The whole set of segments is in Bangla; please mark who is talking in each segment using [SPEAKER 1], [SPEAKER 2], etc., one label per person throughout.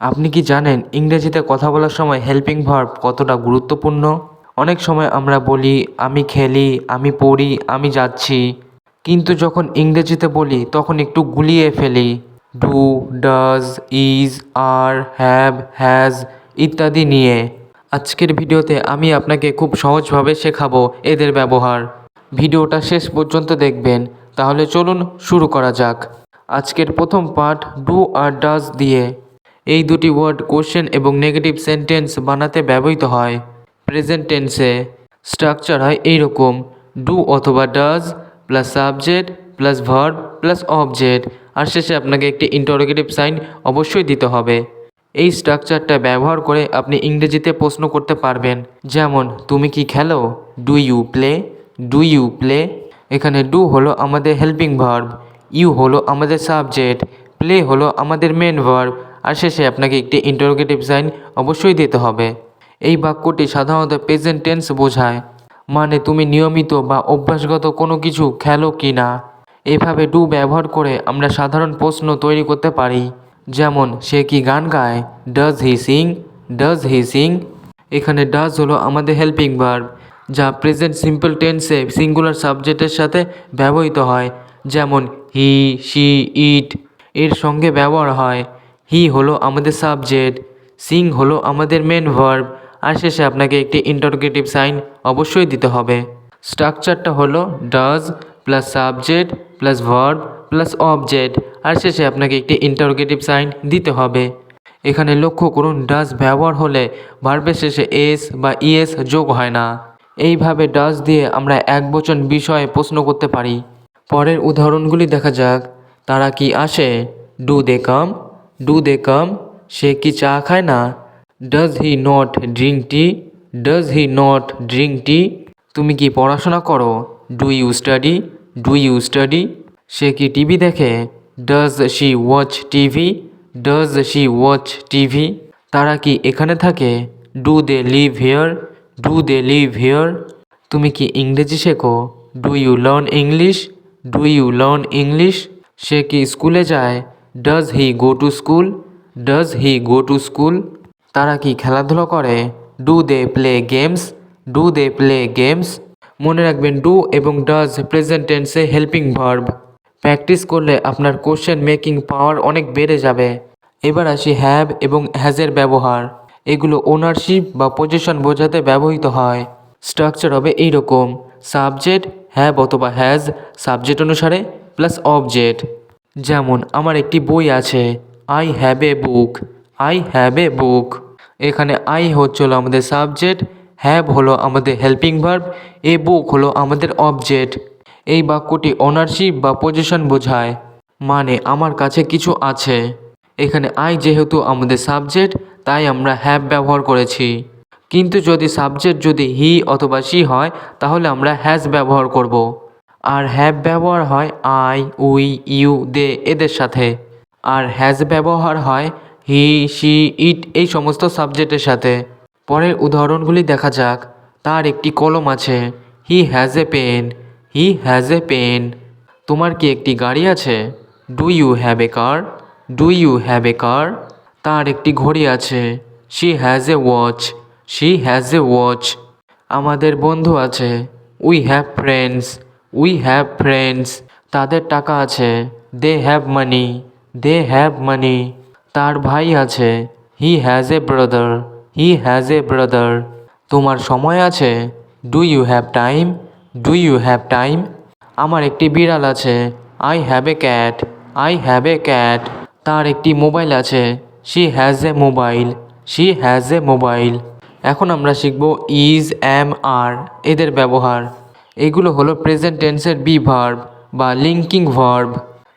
[SPEAKER 1] আপনি কি জানেন ইংরেজিতে কথা বলার সময় হেল্পিং ভার্ব কতটা গুরুত্বপূর্ণ? অনেক সময় আমরা বলি, আমি খেলি, আমি পড়ি, আমি যাচ্ছি। কিন্তু যখন ইংরেজিতে বলি, তখন একটু গুলিয়ে ফেলি। Do does is are have has ইত্যাদি নিয়ে। আজকের ভিডিওতে আমি আপনাকে খুব সহজভাবে শেখাবো এদের ব্যবহার। ভিডিওটা শেষ পর্যন্ত দেখবেন। তাহলে চলুন শুরু করা যাক। আজকের প্রথম পার্ট ডু আর ডাজ দিয়ে। এই দুটি ওয়ার্ড কোশ্চেন এবং নেগেটিভ সেন্টেন্স বানাতে ব্যবহৃত হয়। প্রেজেন্ট টেন্সে স্ট্রাকচার হয় এইরকম ডু অথবা does plus subject plus verb plus object আর শেষে আপনাকে একটি ইন্টারোগেটিভ সাইন অবশ্যই দিতে হবে। এই স্ট্রাকচারটা ব্যবহার করে আপনি ইংরেজিতে প্রশ্ন করতে পারবেন, যেমন, তুমি কি খেলো? Do you play do you play এখানে ডু হলো আমাদের হেল্পিং ভার্ব ইউ হলো আমাদের সাবজেক্ট প্লে হলো আমাদের মেন ভার্ব আর শেষে আপনাকে একটি ইন্টারোগেটিভ সাইন অবশ্যই দিতে হবে। এই বাক্যটি সাধারণত প্রেজেন্ট টেন্স বোঝায় মানে তুমি নিয়মিত বা অভ্যাসগত কোনো কিছু খেলো কি না এভাবে ডু ব্যবহার করে আমরা সাধারণ প্রশ্ন তৈরি করতে পারি, যেমন, সে কি গান গায়? Does he sing does he sing এখানে ডাজ হলো আমাদের হেল্পিং ভার্ব যা প্রেজেন্ট সিম্পল টেন্সে সিঙ্গুলার সাবজেক্টের সাথে ব্যবহৃত হয়, যেমন হি শি ইট এর সঙ্গে ব্যবহার হয়। হি হলো আমাদের সাবজেক্ট সিং হলো আমাদের মেন ভার্ব আর শেষে আপনাকে একটি ইন্টারোগেটিভ সাইন অবশ্যই দিতে হবে। স্ট্রাকচারটা হলো does plus subject plus verb plus object আর শেষে আপনাকে একটি ইন্টারোগেটিভ সাইন দিতে হবে। এখানে লক্ষ্য করুন ডাজ ব্যবহার হলে ভার্বের শেষে এস বা ইএস যোগ হয় না। এইভাবে ডাজ দিয়ে আমরা এক বচন বিষয়ে প্রশ্ন করতে পারি। পরের উদাহরণগুলি দেখা যাক, তারা কি আসে? Do they come do they কাম সে কি চা খায় না? Does he not drink tea does he not drink tea তুমি কি পড়াশোনা করো? Do you study do you study সে কি টিভি দেখে? Does she watch TV? Does she watch TV? তারা কি এখানে থাকে? Do they live here do they live here তুমি কি ইংরেজি শেখো? Do you learn English do you learn English সে কি স্কুলে যায়? Does he go to school does he go to school তারা কি খেলাধুলো করে? Do they play games do they play games মনে রাখবেন ডু এবং ডাজ প্রেজেন্ট টেন্সে হেল্পিং ভার্ব প্র্যাকটিস করলে আপনার কোশ্চেন মেকিং পাওয়ার অনেক বেড়ে যাবে। এবার আসি হ্যাভ এবং হ্যাজের ব্যবহার। এগুলো ওনারশিপ বা পজিশন বোঝাতে ব্যবহৃত হয়। স্ট্রাকচার হবে এই রকম সাবজেক্ট হ্যাভ অথবা হ্যাজ সাবজেক্ট অনুসারে প্লাস অবজেক্ট যেমন আমার একটি বই আছে I have a book I have a book এখানে আই হচ্ছিল আমাদের সাবজেক্ট হ্যাভ হলো আমাদের হেল্পিং ভার্ব এ বুক হলো আমাদের অবজেক্ট এই বাক্যটি ওনারশিপ বা পজিশন বোঝায় মানে আমার কাছে কিছু আছে। এখানে আই যেহেতু আমাদের সাবজেক্ট তাই আমরা হ্যাভ ব্যবহার করেছি। কিন্তু যদি সাবজেক্ট যদি হি অথবা সি হয়, তাহলে আমরা হ্যাজ ব্যবহার করব। আর হ্যাভ ব্যবহার হয় আই উই ইউ দে এদের সাথে। আর হ্যাজ ব্যবহার হয় হি সি ইট এই সমস্ত সাবজেক্টের সাথে। পরের উদাহরণগুলি দেখা যাক। তার একটি কলম আছে he has a pen he has a pen তোমার কি একটি গাড়ি আছে? Do you have a car do you have a car তার একটি ঘড়ি আছে she has a watch she has a watch আমাদের বন্ধু আছে we have friends we have friends তাদের টাকা আছে। They have money they have money তার ভাই আছে। He has a brother he has a brother তোমার সময় আছে? Do you have time do you have time আমার একটি বিড়াল আছে। I have a cat I have a cat তার একটি মোবাইল আছে। She has a mobile she has a mobile এখন আমরা শিখব ইজ অ্যাম আর এদের ব্যবহার। এগুলো হলো প্রেজেন্ট টেন্সের বি ভার্ব বা লিঙ্কিং ভার্ব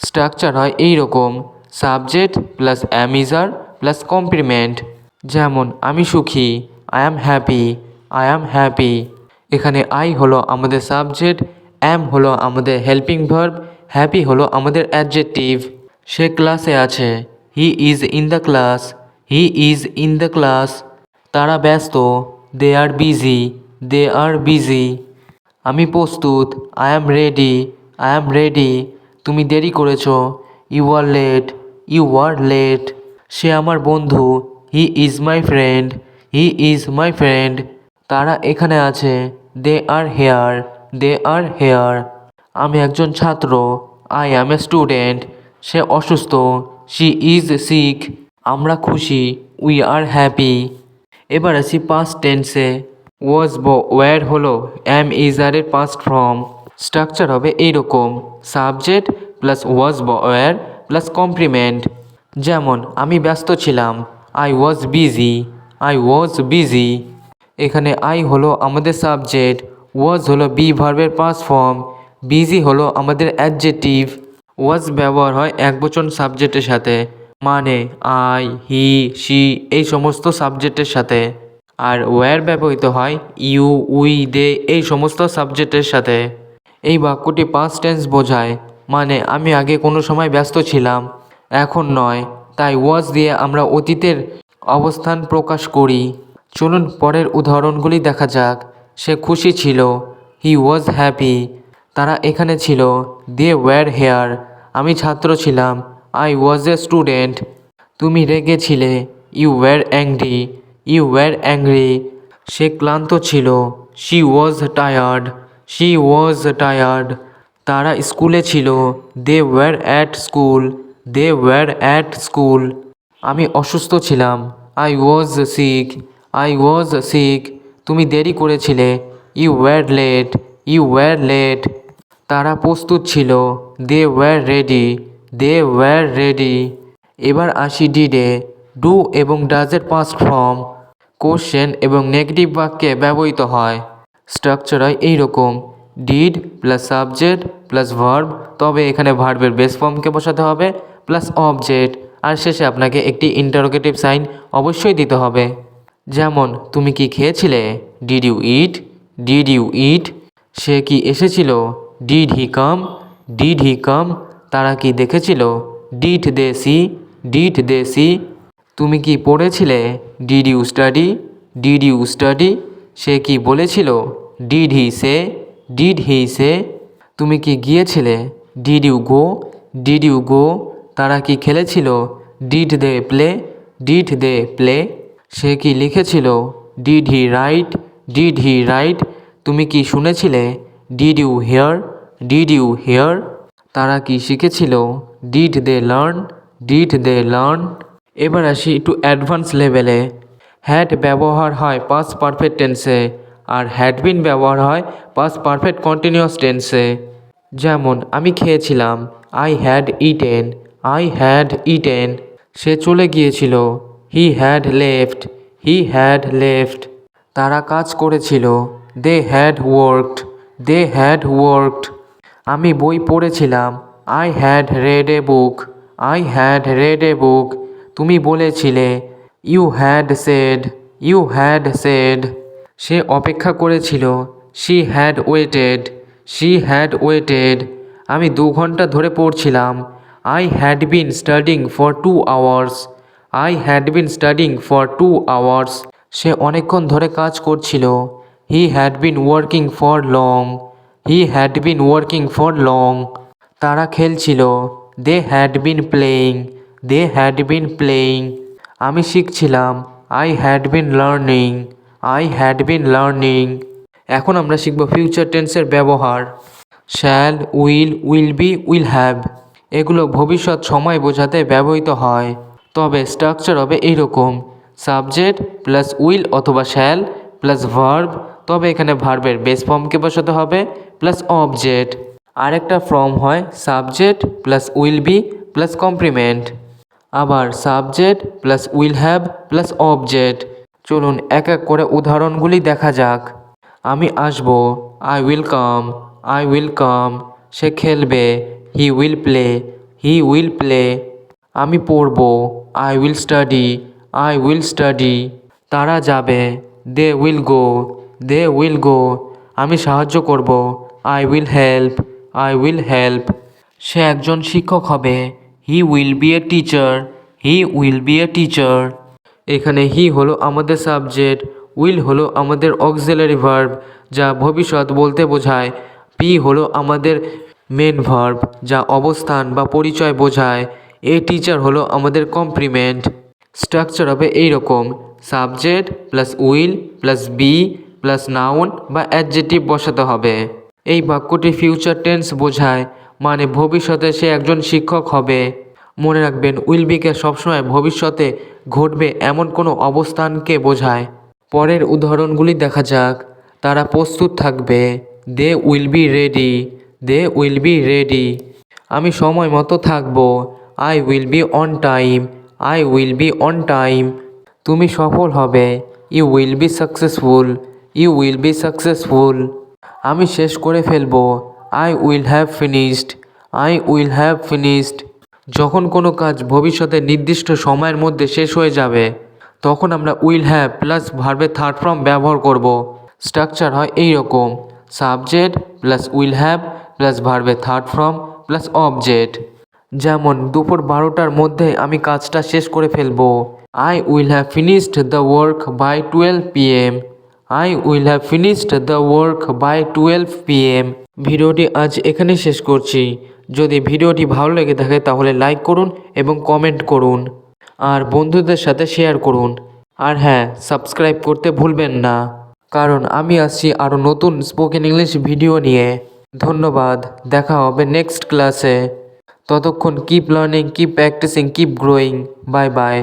[SPEAKER 1] স্ট্রাকচার হয় এই রকম subject plus am is are plus complement যেমন, আমি সুখী I am happy I am happy এখানে আই হলো আমাদের সাবজেক্ট অ্যাম হলো আমাদের হেল্পিং ভার্ব হ্যাপি হলো আমাদের অ্যাডজেক্টিভ সে ক্লাসে আছে he is in the class he is in the class তারা ব্যস্ত দে আর বিজি দে আর বিজি আমি প্রস্তুত I am ready I am ready তুমি দেরি করেছ। You are late you are late সে আমার বন্ধু he is my friend he is my friend তারা এখানে আছে। দে আর হেয়ার দে আর হেয়ার আমি একজন ছাত্র আই অ্যাম এ স্টুডেন্ট সে অসুস্থ শি ইজ সিক আমরা খুশি উই আর হ্যাপি এবার আসি পাস্ট টেন্সে ওয়াজ ব ওয়্যার হলো অ্যাম ইজ আর এর পাস্ট ফর্ম স্ট্রাকচার হবে এইরকম সাবজেক্ট প্লাস ওয়াজ ব ওয়্যার প্লাস কমপ্লিমেন্ট যেমন, আমি ব্যস্ত ছিলাম I was busy I was busy এখানে আই হলো আমাদের সাবজেক্ট ওয়াজ হলো বি ভার্বের পাস ফর্ম বিজি হলো আমাদের অ্যাডজেটিভ ওয়াজ ব্যবহার হয় একবচন সাবজেক্টের সাথে মানে আই হি সি এই সমস্ত সাবজেক্টের সাথে। আর ওয়্যার ব্যবহৃত হয় ইউ উই দে এই সমস্ত সাবজেক্টের সাথে। এই বাক্যটি পাস্ট টেন্স বোঝায় মানে আমি আগে কোনো সময় ব্যস্ত ছিলাম, এখন নয়। তাই ওয়াজ দিয়ে আমরা অতীতের অবস্থান প্রকাশ করি। চলুন পরের উদাহরণগুলি দেখা যাক। সে খুশি ছিল হি ওয়াজ হ্যাপি তারা এখানে ছিল দে ওয়্যার হেয়ার আমি ছাত্র ছিলাম আই ওয়াজ এ স্টুডেন্ট তুমি রেগেছিলে you were angry you were angry সে ক্লান্ত ছিল। She was tired she was tired তারা স্কুলে ছিল। They were at school they were at school আমি অসুস্থ ছিলাম। I was sick I was sick তুমি দেরি করেছিলে। You were late you were late তারা প্রস্তুত ছিল। They were ready they were ready এবার আসি ডিডে ডু এবং ডাজের পাস্ট ফর্ম, কোশ্চেন এবং নেগেটিভ বাক্যে ব্যবহৃত হয়। স্ট্রাকচার হয় এইরকম। Did plus subject plus verb, তবে এখানে ভার্বের বেস ফর্মকে বসাতে হবে, প্লাস অবজেক্ট, আর শেষে আপনাকে একটি ইন্টারোগেটিভ সাইন অবশ্যই দিতে হবে। যেমন, তুমি কি খেয়েছিলে? Did you eat? Did you eat? সে কি এসেছিল? Did he come? Did he come? তারা কি দেখেছিল? Did they see? Did they see? তুমি কি পড়েছিলে? Did you study did you study সে কি বলেছিল? Did he say did he সে তুমি কি গিয়েছিলে? Did you go did you go তারা কি খেলেছিল? Did they play did they play সে কি লিখেছিল? Did he write did he write তুমি কি শুনেছিলে? Did you hear did you hear তারা কি শিখেছিল? Did they learn did they learn এবার আসি একটু অ্যাডভান্স লেভেলে হ্যাড ব্যবহার হয় পাস পারফেক্ট টেন্সে আর হ্যাড বিন ব্যবহার হয় পাস পারফেক্ট কন্টিনিউয়াস টেন্সে যেমন, আমি খেয়েছিলাম I had eaten I had eaten সে চলে গিয়েছিল he had left he had left তারা কাজ করেছিল they had worked they had worked আমি বই পড়েছিলাম I had read a book I had read a book তুমি বলেছিলে you had said you had said সে অপেক্ষা করেছিল she had waited she had waited আমি দু ঘণ্টা ধরে পড়ছিলাম I had been studying for two hours I had been studying for two hours সে অনেকক্ষণ ধরে কাজ করছিল he had been working for long he had been working for long তারা খেলছিল they had been playing they had been playing আমি শিখছিলাম I had been learning I had been learning এখন আমরা শিখব ফিউচার টেন্সের ব্যবহার। Shall will will be will have এগুলো ভবিষ্যৎ সময় বোঝাতে ব্যবহৃত হয়। তবে স্ট্রাকচার হবে এইরকম। সাবজেক্ট প্লাস উইল অথবা শ্যাল প্লাস ভার্ব তবে এখানে ভার্বের বেস ফর্মকে বসাতে হবে প্লাস অবজেক্ট আরেকটা ফর্ম হয় subject plus will be plus complement আবার subject plus will have plus object চলুন এক এক করে উদাহরণগুলি দেখা যাক। আমি আসব। I will come I will come সে খেলবে। He will play he will play আমি পড়ব। I will study I will study তারা যাবে। They will go they will go আমি সাহায্য করব। I will help I will help সে একজন শিক্ষক হবে। He will be a teacher he will be a teacher এখানে হি হলো আমাদের সাবজেক্ট উইল হলো আমাদের অক্সিলারি ভার্ব যা ভবিষ্যৎ বলতে বোঝায়। পি হলো আমাদের মেন ভার্ব যা অবস্থান বা পরিচয় বোঝায়। এ টিচার হলো আমাদের কমপ্লিমেন্ট স্ট্রাকচার হবে এই রকম subject plus will plus be plus noun বা অ্যাডজেটিভ বসাতে হবে। এই বাক্যটি ফিউচার টেন্স বোঝায়। মানে ভবিষ্যতে সে একজন শিক্ষক হবে। মনে রাখবেন উইল বিকে সবসময় ভবিষ্যতে ঘটবে এমন কোনো অবস্থানকে বোঝায়। পরের উদাহরণগুলি দেখা যাক। তারা প্রস্তুত থাকবে। They will be ready. They will be ready. আমি সময় মতো থাকব। I will be on time. I will be on time. তুমি সফল হবে। You will be successful. You will be successful. আমি শেষ করে ফেলব। I will have finished I will have finished যখন কোনো কাজ ভবিষ্যতে নির্দিষ্ট সময়ের মধ্যে শেষ হয়ে যাবে, তখন আমরা উইল হ্যাভ প্লাস ভার্বের থার্ড ফর্ম ব্যবহার করব। স্ট্রাকচার হয় এই রকম subject plus will have plus ভার্বের থার্ড ফর্ম প্লাস অবজেক্ট যেমন, দুপুর বারোটার মধ্যে আমি কাজটা শেষ করে ফেলব। I will have finished the work by twelve P M I will have finished the work by twelve PM ভিডিওটি আজ এখানে শেষ করছি। যদি ভিডিওটি ভালো লেগে থাকে তাহলে লাইক করুন এবং কমেন্ট করুন। আর বন্ধুদের সাথে শেয়ার করুন। আর হ্যাঁ সাবস্ক্রাইব করতে ভুলবেন না। কারণ আমি আসছি আরও নতুন স্পোকেন ইংলিশ ভিডিও নিয়ে। ধন্যবাদ, দেখা হবে নেক্সট ক্লাসে ততক্ষণ keep learning keep practising keep growing bye bye